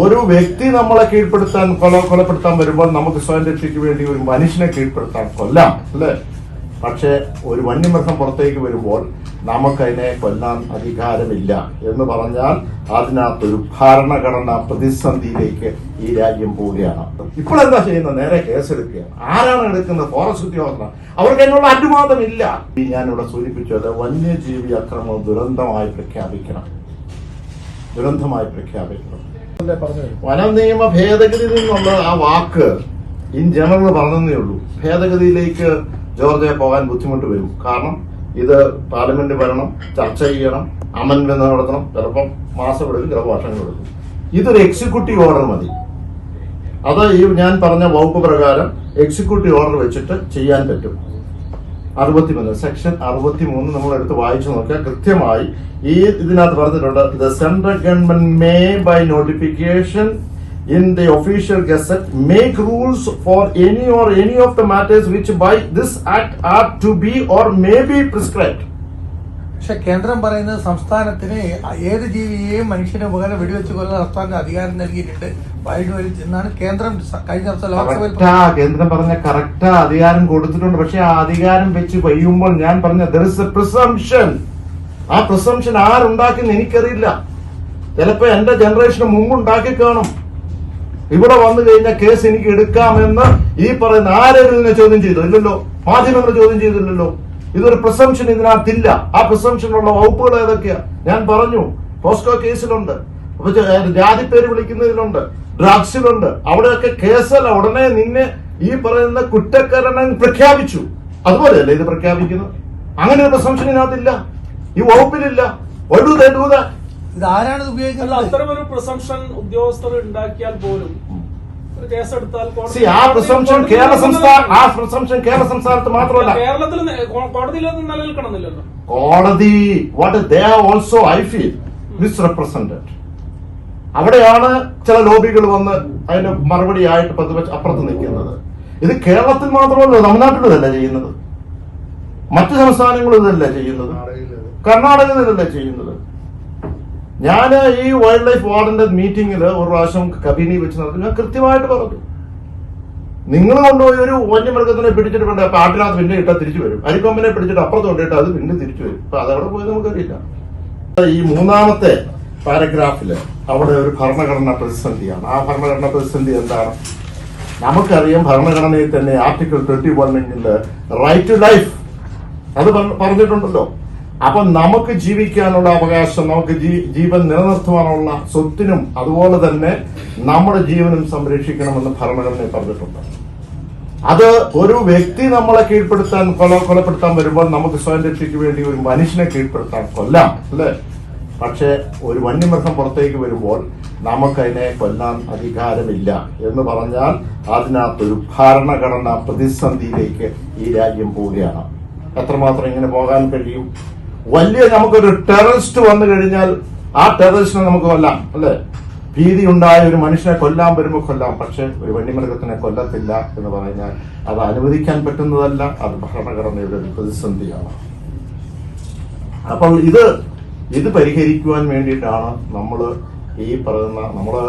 ഒരു വ്യക്തി നമ്മളെ കീഴ്പ്പെടുത്താൻ കൊല കൊലപ്പെടുത്താൻ വരുമ്പോൾ നമുക്ക് സ്വയം രക്ഷയ്ക്ക് വേണ്ടി ഒരു മനുഷ്യനെ കീഴ്പ്പെടുത്താൻ കൊല്ലാം അല്ലേ? പക്ഷെ ഒരു വന്യമൃഗം പുറത്തേക്ക് വരുമ്പോൾ നമുക്കതിനെ കൊല്ലാൻ അധികാരമില്ല എന്ന് പറഞ്ഞാൽ അതിനകത്തൊരു ഭരണഘടനാ പ്രതിസന്ധിയിലേക്ക് ഈ രാജ്യം പോവുകയാണ്. ഇപ്പോൾ എന്താ ചെയ്യുന്നത്? നേരെ കേസെടുക്കുകയാണ് ആരാണ് എടുക്കുന്നത്? ഫോറസ്റ്റ് ഉദ്യോഗസ്ഥർ അവർക്ക് എന്നുള്ള അനുവാദമില്ല. ഞാനിവിടെ സൂചിപ്പിച്ചത് വന്യജീവി അക്രമം ദുരന്തമായി പ്രഖ്യാപിക്കണം. ദുരന്തമായി പ്രഖ്യാപിക്കണം. വനം നിയമ ഭേദഗതി എന്നുള്ള ആ വാക്ക് ഇൻ ജനറൽ പറഞ്ഞതേ ഉള്ളൂ. ഭേദഗതിയിലേക്ക് ജോർജയെ പോകാൻ ബുദ്ധിമുട്ട് വരും. കാരണം ഇത് പാർലമെന്റ് വരണം ചർച്ച ചെയ്യണം അമൻമെന്റ് നടത്തണം. ചിലപ്പം മാസമെടുക്കും ചിലപ്പോൾ വർഷങ്ങളെടുക്കും ഇതൊരു എക്സിക്യൂട്ടീവ് ഓർഡർ മതി. അത് ഈ ഞാൻ പറഞ്ഞ വകുപ്പ് പ്രകാരം എക്സിക്യൂട്ടീവ് ഓർഡർ വെച്ചിട്ട് ചെയ്യാൻ പറ്റും. അറുപത്തിമൂന്ന് സെക്ഷൻ അറുപത്തിമൂന്ന് നമ്മൾ എടുത്ത് വായിച്ചു നോക്കിയാൽ കൃത്യമായി ഈ ഇതിനകത്ത് പറഞ്ഞിട്ടുണ്ട് the central government may by notification in the official gazette make rules for any or any of the matters which by this act are to be or may be prescribe പക്ഷെ കേന്ദ്രം പറയുന്നത് സംസ്ഥാനത്തിന് ഏത് ജീവിയെയും മനുഷ്യനെ ഉപകാരം വെടിവെച്ച് കൊല്ലാൻ സംസ്ഥാനത്തിന് അധികാരം നൽകിയിട്ടുണ്ട്. വൈഡ് വലിച്ച് എന്നാണ് കേന്ദ്രം കഴിഞ്ഞ ദിവസം ലോക്സഭയിൽ കേന്ദ്രം പറഞ്ഞ കറക്റ്റ് അധികാരം കൊടുത്തിട്ടുണ്ട്. പക്ഷെ ആ അധികാരം വെച്ച് പെയ്യുമ്പോൾ ഞാൻ പറഞ്ഞ ദർ ഇസ് എ പ്രിസംഷൻ ആ പ്രിസംഷൻ ആരുണ്ടാക്കിന്ന് എനിക്കറിയില്ല. ചിലപ്പോ എന്റെ ജനറേഷന് മുമ്പ് ഉണ്ടാക്കി കാണും. ഇവിടെ വന്നു കഴിഞ്ഞാൽ കേസ് എനിക്ക് എടുക്കാമെന്ന് ഈ പറയുന്ന ആരെങ്കിലും ചോദ്യം ചെയ്തു ഇല്ലല്ലോ മാധ്യമങ്ങൾ ചോദ്യം ചെയ്തില്ലല്ലോ? ഇതൊരു പ്രിസംഷൻ ഇതിനകത്തില്ല. ആ പ്രിസംഷനുള്ള വകുപ്പുകൾ ഏതൊക്കെയാ? ഞാൻ പറഞ്ഞു. പോസ്കോ കേസിലുണ്ട്. അപ്പൊ ജ- ജാതി പേര് വിളിക്കുന്നതിലുണ്ട്. ഡ്രഗ്സിലുണ്ട് അവിടെയൊക്കെ കേസല്ല. ഉടനെ നിന്നെ ഈ പറയുന്ന കുറ്റകരണം പ്രഖ്യാപിച്ചു. അതുപോലെയല്ലേ ഇത് പ്രഖ്യാപിക്കുന്നത്? അങ്ങനെ ഒരു പ്രസംഷൻ ഇതിനകത്തില്ല. ഈ വകുപ്പിലില്ല. ഇത് ആരാണ് ഉപയോഗിക്കുന്നത്? അത്തരമൊരു പ്രസംഷൻ ഉദ്യോഗസ്ഥർ ഉണ്ടാക്കിയാൽ പോലും ഒരു കേസെടുത്താൽ കോടതി- See, ആ പ്രിസംഷൻ കേരള സംസ്ഥാന ആ പ്രിസംഷൻ കേരള സംസ്ഥാനത്ത് മാത്രമല്ല. കേരളത്തിൽ നി- കോ- കോടതിയിലൊന്നും നിലനിൽക്കണമെന്നില്ലല്ലോ കോടതി what they are also I feel misrepresented അവിടെയാണ് ചില ലോബികൾ വന്ന് അതിന് മറുപടി ആയിട്ട് പ്രതിപക്ഷ അപ്പുറത്ത് നിൽക്കുന്നത്. ഇത് കേരളത്തിൽ മാത്രമല്ല തമിഴ്നാട്ടിൽ ഇതല്ല ചെയ്യുന്നത്? മറ്റു സംസ്ഥാനങ്ങളും ഇതല്ല ചെയ്യുന്നത്? കർണാടകത്തിലല്ല ചെയ്യുന്നത്? ഞാൻ ഈ വൈൽഡ് ലൈഫ് വാർഡിന്റെ മീറ്റിംഗിൽ ഒരു പ്രാവശ്യം കബിനി വെച്ച് നടത്തി ഞാൻ കൃത്യമായിട്ട് പറഞ്ഞു. നിങ്ങൾ കൊണ്ടുപോയി ഒരു വന്യമൃഗത്തിനെ പിടിച്ചിട്ട് വേണ്ട? പാട്ടിനകത്ത് പിന്നെ ഇട്ടാൽ തിരിച്ചു വരും. അരിക്കൊമ്പിനെ പിടിച്ചിട്ട് അപ്പുറത്ത് കൊണ്ടിട്ട് അത് പിന്നെ തിരിച്ചു വരും. അപ്പൊ അതവിടെ പോയി നമുക്കറിയില്ല. ഈ മൂന്നാമത്തെ പാരഗ്രാഫിൽ അവിടെ ഒരു ഭരണഘടനാ പ്രതിസന്ധിയാണ്. ആ ഭരണഘടനാ പ്രതിസന്ധി എന്താണ്? നമുക്കറിയാം ഭരണഘടനയിൽ തന്നെ ആർട്ടിക്കിൾ ട്വന്റി വണ്ണിൽ റൈറ്റ് ടു ലൈഫ് അത് പറഞ്ഞിട്ടുണ്ടല്ലോ. അപ്പൊ നമുക്ക് ജീവിക്കാനുള്ള അവകാശം നമുക്ക് ജീവൻ നിലനിർത്തുവാനുള്ള സ്വത്തിനും അതുപോലെ തന്നെ നമ്മുടെ ജീവനും സംരക്ഷിക്കണമെന്ന് ഭരണഘടന പറഞ്ഞിട്ടുണ്ട്. അത് ഒരു വ്യക്തി നമ്മളെ കീഴ്പ്പെടുത്താൻ കൊല കൊലപ്പെടുത്താൻ വരുമ്പോൾ നമുക്ക് സ്വയം രക്ഷയ്ക്ക് വേണ്ടി ഒരു മനുഷ്യനെ കീഴ്പ്പെടുത്താൻ കൊല്ലാം അല്ലേ? പക്ഷെ ഒരു വന്യമൃഗം പുറത്തേക്ക് വരുമ്പോൾ നമുക്കതിനെ കൊല്ലാൻ അധികാരമില്ല എന്ന് പറഞ്ഞാൽ അതിനകത്തൊരു ഭരണഘടനാ പ്രതിസന്ധിയിലേക്ക് ഈ രാജ്യം പോവുകയാണ്. എത്രമാത്രം ഇങ്ങനെ പോകാൻ കഴിയും? വലിയ നമുക്കൊരു ടെററിസ്റ്റ് വന്നു കഴിഞ്ഞാൽ ആ ടെററിസ്റ്റിനെ നമുക്ക് കൊല്ലാം അല്ലേ? ഭീതി ഉണ്ടായ ഒരു മനുഷ്യനെ കൊല്ലാൻ വരുമ്പോൾ കൊല്ലാം. പക്ഷെ ഒരു വന്യമൃഗത്തിനെ കൊല്ലത്തില്ല എന്ന് പറഞ്ഞാൽ അത് അനുവദിക്കാൻ പറ്റുന്നതല്ല അത് ഭരണഘടനയുടെ ഒരു പ്രതിസന്ധിയാണ്. അപ്പോൾ ഇത് ഇത് പരിഹരിക്കുവാൻ വേണ്ടിയിട്ടാണ് നമ്മൾ ഈ പറയുന്ന നമ്മുടെ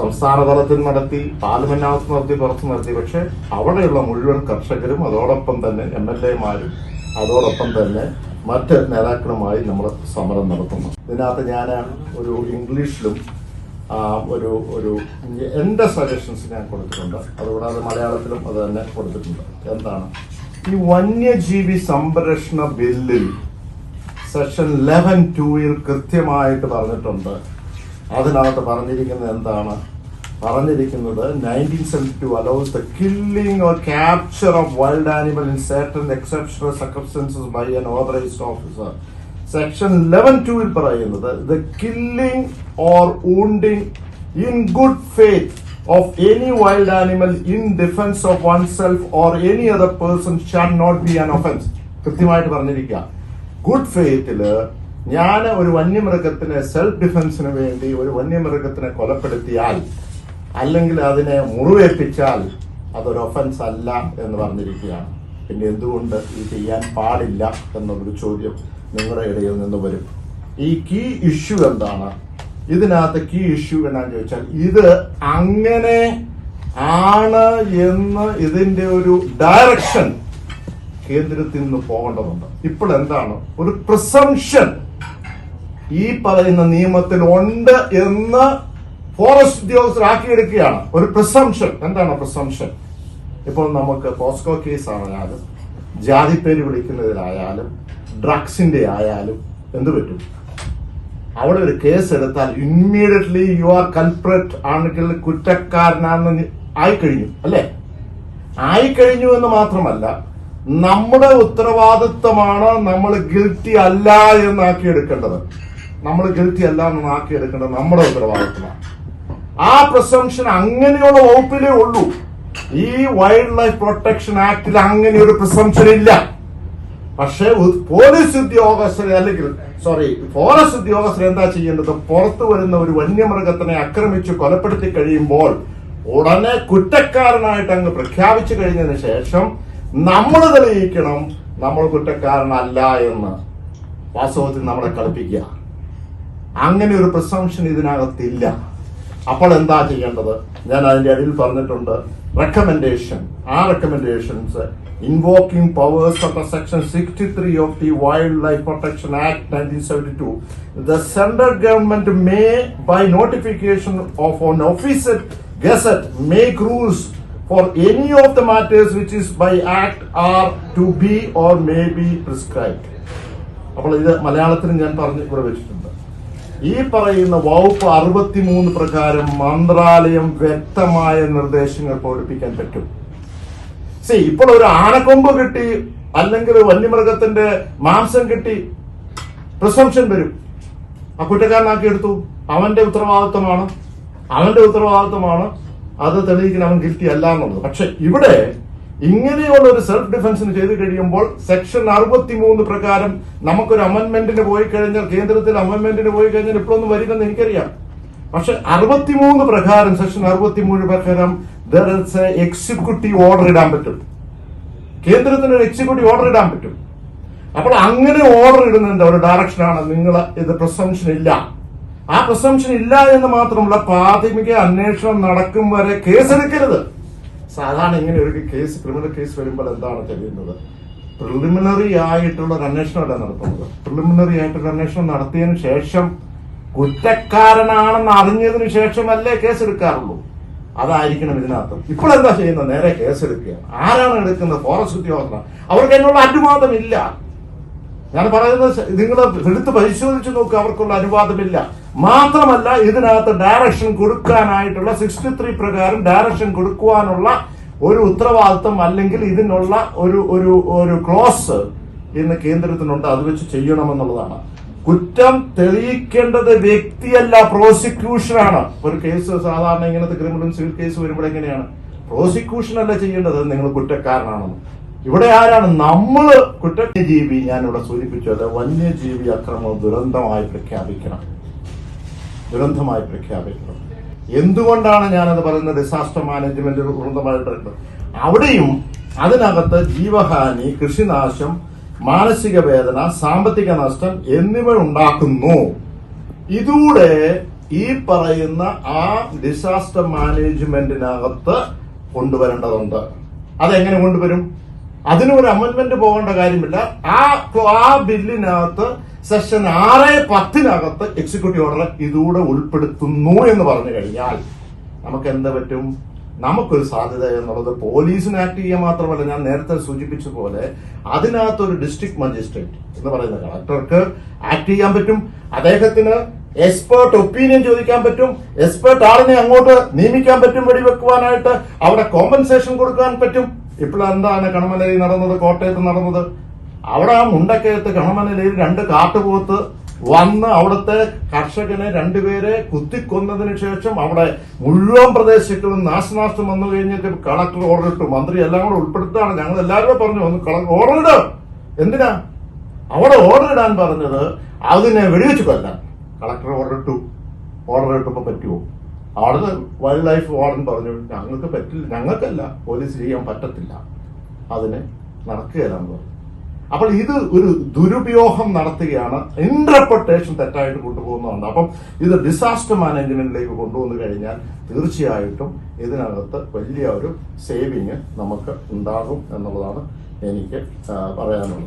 സംസ്ഥാന തലത്തിൽ നടത്തി പാർലമെന്റിനകത്ത് നടത്തി പുറത്ത് നടത്തി. പക്ഷെ അവിടെയുള്ള മുഴുവൻ കർഷകരും അതോടൊപ്പം തന്നെ എം എൽ എമാരും അതോടൊപ്പം തന്നെ മറ്റ് നേതാക്കളുമായി നമ്മൾ സമരം നടത്തുന്നു. ഇതിനകത്ത് ഞാൻ ഒരു ഇംഗ്ലീഷിലും ഒരു ഒരു എന്റെ സജഷൻസ് ഞാൻ കൊടുത്തിട്ടുണ്ട്. അതുകൂടാതെ മലയാളത്തിലും അത് തന്നെ കൊടുത്തിട്ടുണ്ട്. എന്താണ്? ഈ വന്യജീവി സംരക്ഷണ ബില്ലിൽ സെക്ഷൻ ലെവൻ ടൂയിൽ കൃത്യമായിട്ട് പറഞ്ഞിട്ടുണ്ട്. അതിനകത്ത് പറഞ്ഞിരിക്കുന്നത് എന്താണ്? പറഞ്ഞിരിക്കുന്നത് nineteen seventy two allows the killing or capture of wild animal in certain exceptional circumstances by an authorised officer section eleven ടുവിൽ പറയുന്നത് the killing or wounding in good faith of any wild animal in defence of one self or any other person shall not be an offence കൃത്യമായിട്ട് പറഞ്ഞിരിക്കുക. Good ഫെയ്ത്തിൽ ഞാൻ ഒരു വന്യമൃഗത്തിനെ self ഡിഫൻസിന് വേണ്ടി ഒരു വന്യമൃഗത്തിനെ കൊലപ്പെടുത്തിയാൽ അല്ലെങ്കിൽ അതിനെ മുറിവേൽപ്പിച്ചാൽ അതൊരു ഒഫൻസ് അല്ല എന്ന് പറഞ്ഞിരിക്കുകയാണ്. പിന്നെ എന്തുകൊണ്ട് ഇത് ചെയ്യാൻ പാടില്ല എന്നൊരു ചോദ്യം നിങ്ങളുടെ ഇടയിൽ നിന്ന് വരും. ഈ കീ ഇഷ്യൂ എന്താണ്? ഇതിനകത്ത് കീ ഇഷ്യൂ എന്നാന്ന് ചോദിച്ചാൽ ഇത് അങ്ങനെ ആണ് എന്ന് ഇതിന്റെ ഒരു ഡയറക്ഷൻ കേന്ദ്രത്തിൽ നിന്ന് പോകേണ്ടതുണ്ട്. ഇപ്പോൾ എന്താണ്? ഒരു പ്രിസംഷൻ ഈ പറയുന്ന നിയമത്തിൽ ഉണ്ട് എന്ന് ഫോറസ്റ്റ് ഉദ്യോഗസ്ഥർ ആക്കിയെടുക്കുകയാണ് ഒരു പ്രിസംഷൻ എന്താണ് പ്രിസംഷൻ ഇപ്പോൾ നമുക്ക് പോസ്കോ കേസ് ആയാലും ജാതിപ്പേര് വിളിക്കുന്നതിലായാലും ഡ്രഗ്സിന്റെ ആയാലും എന്ത് പറ്റും? അവിടെ ഒരു കേസ് എടുത്താൽ ഇമ്മീഡിയറ്റ്ലി യു ആർ കൽപ്രറ്റ് ആണെങ്കിൽ കുറ്റക്കാരനാണെന്ന് ആയിക്കഴിഞ്ഞു അല്ലേ? ആയിക്കഴിഞ്ഞു എന്ന് മാത്രമല്ല നമ്മുടെ ഉത്തരവാദിത്വമാണ് നമ്മൾ ഗിൽറ്റി അല്ല എന്നാക്കി എടുക്കേണ്ടത് നമ്മൾ ഗിൽറ്റി അല്ല എന്ന് ആക്കി എടുക്കേണ്ടത് നമ്മുടെ ഉത്തരവാദിത്വമാണ്. ആ പ്രസംഷൻ അങ്ങനെയുള്ള വകുപ്പിലേ ഉള്ളൂ. ഈ വൈൽഡ് ലൈഫ് പ്രൊട്ടക്ഷൻ ആക്ടിൽ അങ്ങനെ ഒരു പ്രസംഷൻ ഇല്ല. പക്ഷേ പോലീസ് ഉദ്യോഗസ്ഥരെ അല്ലെങ്കിൽ സോറി ഫോറസ്റ്റ് ഉദ്യോഗസ്ഥർ എന്താ ചെയ്യേണ്ടത്? പുറത്തു വരുന്ന ഒരു വന്യമൃഗത്തിനെ ആക്രമിച്ച് കൊലപ്പെടുത്തി കഴിയുമ്പോൾ ഉടനെ കുറ്റക്കാരനായിട്ട് അങ്ങ് പ്രഖ്യാപിച്ചു കഴിഞ്ഞതിന് ശേഷം നമ്മൾ തെളിയിക്കണം നമ്മൾ കുറ്റക്കാരനല്ല എന്ന്. വാസ്തവത്തിൽ നമ്മളെ കളിപ്പിക്കുക. അങ്ങനെ ഒരു പ്രസംഷൻ ഇതിനകത്തില്ല. അപ്പോൾ എന്താ ചെയ്യേണ്ടത്? ഞാൻ അതിന്റെ അതിൽ പറഞ്ഞിട്ടുണ്ട് റെക്കമെൻഡേഷൻ ആ recommendations invoking powers of section sixty three of the wild life protection act nineteen seventy two the central government may by notification of on officer gazette make rules for any of the matters which is by act are to be or may be prescribed. അപ്പോൾ ഇത് മലയാളത്തിൽ ഞാൻ പറഞ്ഞു ഇവിടെ വെച്ചിട്ടുണ്ട്. ഈ പറയുന്ന വകുപ്പ് അറുപത്തിമൂന്ന് പ്രകാരം മന്ത്രാലയം വ്യക്തമായ നിർദ്ദേശങ്ങൾ പ്രകടിപ്പിക്കാൻ പറ്റും. സി ഇപ്പോൾ ഒരു ആനക്കൊമ്പ് കിട്ടി അല്ലെങ്കിൽ വന്യമൃഗത്തിന്റെ മാംസം കിട്ടി പ്രിസംഷൻ വരും. ആ കുറ്റക്കാരനാക്കി എടുത്തു. അവന്റെ ഉത്തരവാദിത്വമാണ്. അവന്റെ ഉത്തരവാദിത്വമാണ് അത് തെളിയിക്കാൻ അവൻ ഗിൽറ്റി അല്ല എന്നുള്ളത്. പക്ഷെ ഇവിടെ ഇങ്ങനെയുള്ള ഒരു സെൽഫ് ഡിഫൻസിന് ചെയ്ത് കഴിയുമ്പോൾ സെക്ഷൻ അറുപത്തിമൂന്ന് പ്രകാരം നമുക്കൊരു അമെന്റ്മെന്റിന് പോയി കഴിഞ്ഞാൽ കേന്ദ്രത്തിൽ അമെന്റ്മെന്റിന് പോയി കഴിഞ്ഞാൽ ഇപ്പോഴൊന്നും വരില്ലെന്ന് എനിക്കറിയാം. പക്ഷെ അറുപത്തിമൂന്ന് പ്രകാരം സെക്ഷൻ അറുപത്തിമൂന്ന് പ്രകാരം എക്സിക്യൂട്ടീവ് ഓർഡർ ഇടാൻ പറ്റും. കേന്ദ്രത്തിന് ഒരു എക്സിക്യൂട്ടീവ് ഓർഡർ ഇടാൻ പറ്റും. അപ്പോൾ അങ്ങനെ ഓർഡർ ഇടുന്നതിന്റെ ഒരു ഡയറക്ഷനാണ് നിങ്ങൾ ഇത് പ്രസംഷൻ ഇല്ല. ആ പ്രസംഷൻ ഇല്ല എന്ന് മാത്രമല്ല പ്രാഥമിക അന്വേഷണം നടക്കും വരെ കേസെടുക്കരുത്. സാധാരണ ഇങ്ങനെ ഒരു കേസ് ക്രിമിനൽ കേസ് വരുമ്പോൾ എന്താണ് തെളിയുന്നത്? പ്രിലിമിനറി ആയിട്ടുള്ള ഒരു അന്വേഷണമല്ല നടത്തുന്നത്. പ്രിലിമിനറി ആയിട്ടൊരു അന്വേഷണം നടത്തിയതിനു ശേഷം കുറ്റക്കാരനാണെന്ന് അറിഞ്ഞതിന് ശേഷമല്ലേ കേസ് എടുക്കാറുള്ളൂ അതായിരിക്കണം ഇതിനകത്ത്. ഇപ്പോൾ എന്താ ചെയ്യുന്നത്? നേരെ കേസ് എടുക്കുക ആരാണ് എടുക്കുന്നത്? ഫോറസ്റ്റ് ഉദ്യോഗസ്ഥർ അവർക്ക് എന്നുള്ള അനുവാദമില്ല. ഞാൻ പറയുന്നത് നിങ്ങൾ എടുത്ത് പരിശോധിച്ച് നോക്കുക അവർക്കുള്ള അനുവാദമില്ല. മാത്രമല്ല ഇതിനകത്ത് ഡയറക്ഷൻ കൊടുക്കാനായിട്ടുള്ള സിക്സ്റ്റി ത്രീ പ്രകാരം ഡയറക്ഷൻ കൊടുക്കുവാനുള്ള ഒരു ഉത്തരവാദിത്വം അല്ലെങ്കിൽ ഇതിനുള്ള ഒരു ഒരു ഒരു ക്ലോസ് ഇന്ന് കേന്ദ്രത്തിനുണ്ട്. അത് വെച്ച് ചെയ്യണമെന്നുള്ളതാണ്. കുറ്റം തെളിയിക്കേണ്ടത് വ്യക്തിയല്ല പ്രോസിക്യൂഷനാണ് ഒരു കേസ് സാധാരണ ഇങ്ങനത്തെ ക്രിമിനൽ സിവിൽ കേസ് വരുമ്പോൾ എങ്ങനെയാണ്? പ്രോസിക്യൂഷൻ അല്ല ചെയ്യേണ്ടത്. നിങ്ങൾ കുറ്റക്കാരനാണെന്ന്. ഇവിടെ ആരാണ്? നമ്മൾ കുറ്റജീവി ഞാൻ ഇവിടെ സൂചിപ്പിച്ചത് വന്യജീവി അക്രമം ദുരന്തമായി പ്രഖ്യാപിക്കണം. ദുരന്തമായി പ്രഖ്യാപിക്കണം എന്തുകൊണ്ടാണ് ഞാനത് പറയുന്നത്? ഡിസാസ്റ്റർ മാനേജ്മെന്റ് ദുരന്തമായിട്ട് അവിടെയും അതിനകത്ത് ജീവഹാനി കൃഷിനാശം മാനസിക വേദന സാമ്പത്തിക നഷ്ടം എന്നിവ ഉണ്ടാക്കുന്നു. ഇതൂടെ ഈ പറയുന്ന ആ ഡിസാസ്റ്റർ മാനേജ്മെന്റിനകത്ത് കൊണ്ടുവരേണ്ടതുണ്ട്. അതെങ്ങനെ കൊണ്ടുവരും? അതിനൊരു അമെന്റ്മെന്റ് പോകേണ്ട കാര്യമില്ല. ആ ആ ബില്ലിനകത്ത് സെഷൻ ആറ് പത്തിനകത്ത് എക്സിക്യൂട്ടീവ് ഓർഡർ ഇതൂടെ ഉൾപ്പെടുത്തുന്നു എന്ന് പറഞ്ഞു കഴിഞ്ഞാൽ നമുക്ക് എന്ത് പറ്റും? നമുക്കൊരു സാധ്യത എന്നുള്ളത് പോലീസിന് ആക്ട് ചെയ്യാൻ മാത്രമല്ല ഞാൻ നേരത്തെ സൂചിപ്പിച്ച പോലെ അതിനകത്ത് ഒരു ഡിസ്ട്രിക്ട് മജിസ്ട്രേറ്റ് എന്ന് പറയുന്ന കളക്ടർക്ക് ആക്ട് ചെയ്യാൻ പറ്റും. അദ്ദേഹത്തിന് എക്സ്പേർട്ട് ഒപ്പീനിയൻ ചോദിക്കാൻ പറ്റും. എക്സ്പേർട്ട് ആളിനെ അങ്ങോട്ട് നിയമിക്കാൻ പറ്റും വെടിവെക്കുവാനായിട്ട്. അവിടെ കോമ്പൻസേഷൻ കൊടുക്കാൻ പറ്റും. ഇപ്പോഴെന്താണ് കണമലയിൽ നടന്നത്? കോട്ടയത്ത് നടന്നത്? അവിടെ ആ മുണ്ടക്കയത്ത് കണമനയിൽ രണ്ട് കാട്ടുപോത്ത് വന്ന് അവിടുത്തെ കർഷകനെ രണ്ടുപേരെ കുത്തിക്കൊന്നതിന് ശേഷം അവിടെ മുഴുവൻ പ്രദേശങ്ങളും നാശനാശം വന്നു കഴിഞ്ഞിട്ട് കളക്ടർ ഓർഡർ ഇട്ടു. മന്ത്രി എല്ലാം കൂടെ ഉൾപ്പെടുത്താണ് ഞങ്ങൾ എല്ലാവരും പറഞ്ഞു ഒന്ന് കളക്ടർ ഓർഡർ എന്തിനാ? അവിടെ ഓർഡർ ഇടാൻ പറഞ്ഞത് അതിനെ വെടിവെച്ചു കൊല്ലാൻ. കളക്ടർ ഓർഡർ ഇട്ടു. ഓർഡർ ഇട്ടപ്പോ പറ്റുമോ അവിടുന്ന് വൈൽഡ് ലൈഫ് വാർഡൻ പറഞ്ഞു ഞങ്ങൾക്ക് പറ്റില്ല ഞങ്ങൾക്കല്ല പോലീസ് ചെയ്യാൻ പറ്റത്തില്ല. അതിന് നടക്കുകയില്ലെന്ന് പറഞ്ഞു. അപ്പോൾ ഇത് ഒരു ദുരുപയോഗം നടത്തുകയാണ്. ഇന്റർപ്രിട്ടേഷൻ തെറ്റായിട്ട് കൊണ്ടുപോകുന്നതാണ് അപ്പം ഇത് ഡിസാസ്റ്റർ മാനേജ്മെന്റിലേക്ക് കൊണ്ടുവന്നു കഴിഞ്ഞാൽ തീർച്ചയായിട്ടും ഇതിനകത്ത് വലിയ ഒരു സേവിങ് നമുക്ക് ഉണ്ടാകും എന്നുള്ളതാണ് എനിക്ക് പറയാനുള്ളത്.